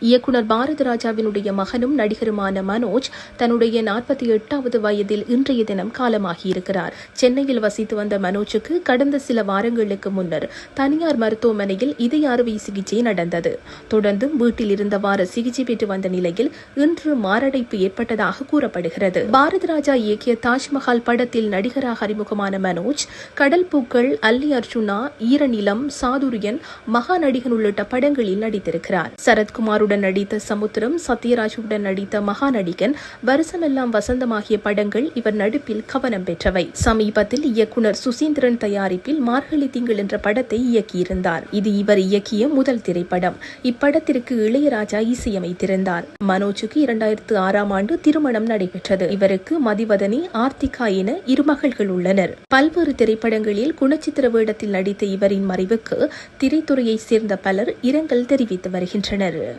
இயக்குனர் பாரதி ராஜாவினுடைய மகனும் நடிகருமான மனோஜ் தன்னுடைய நாற்பத்தி எட்டாவது வயதில் இன்றைய தினம் காலமாகியிருக்கிறார். சென்னையில் வசித்து வந்த மனோஜுக்கு கடந்த சில வாரங்களுக்கு முன்னர் தனியார் மருத்துவமனையில் இதய அறுவை சிகிச்சை நடந்தது. தொடர்ந்து வீட்டில் இருந்தவாறு சிகிச்சை பெற்று வந்த நிலையில் இன்று மாரடைப்பு ஏற்பட்டதாக கூறப்படுகிறது. பாரதி ராஜா இயக்கிய தாஜ்மஹால் படத்தில் நடிகராக அறிமுகமான மனோஜ் கடல் பூக்கள் அல்லி அர்ஜுனா ஈரநிலம் சாதுரியன் மகா நடிகன் உள்ளிட்ட படங்களில் நடித்திருக்கிறார். சரத்குமாருடன் நடித்த சமுத்திரம் சத்யராஜுடன் நடித்த மகா நடிகன் வருஷமெல்லாம் வசந்தமாகிய படங்கள் இவர் நடிப்பில் கவனம் பெற்றவை. சமீபத்தில் இயக்குனர் சுசீந்திரன் தயாரிப்பில் மார்கழி திங்கள் என்ற படத்தை இயக்கியிருந்தார். இது இவர் இயக்கிய முதல் திரைப்படம். இப்படத்திற்கு இளையராஜா இசையமைத்திருந்தார். மனோஜுக்கு இரண்டாயிரத்து ஆறாம் ஆண்டு திருமணம் நடைபெற்றது. இவருக்கு மதிவதனி ஆர்த்திகா என இரு மகள்கள் உள்ளனர். பல்வேறு திரைப்படங்களில் குணச்சித்திர வேடத்தில் நடித்த இவரின் மறைவுக்கு திரைத்துறையைச் சேர்ந்த பலர் இரங்கல் தெரிவித்து வருகின்றனர்.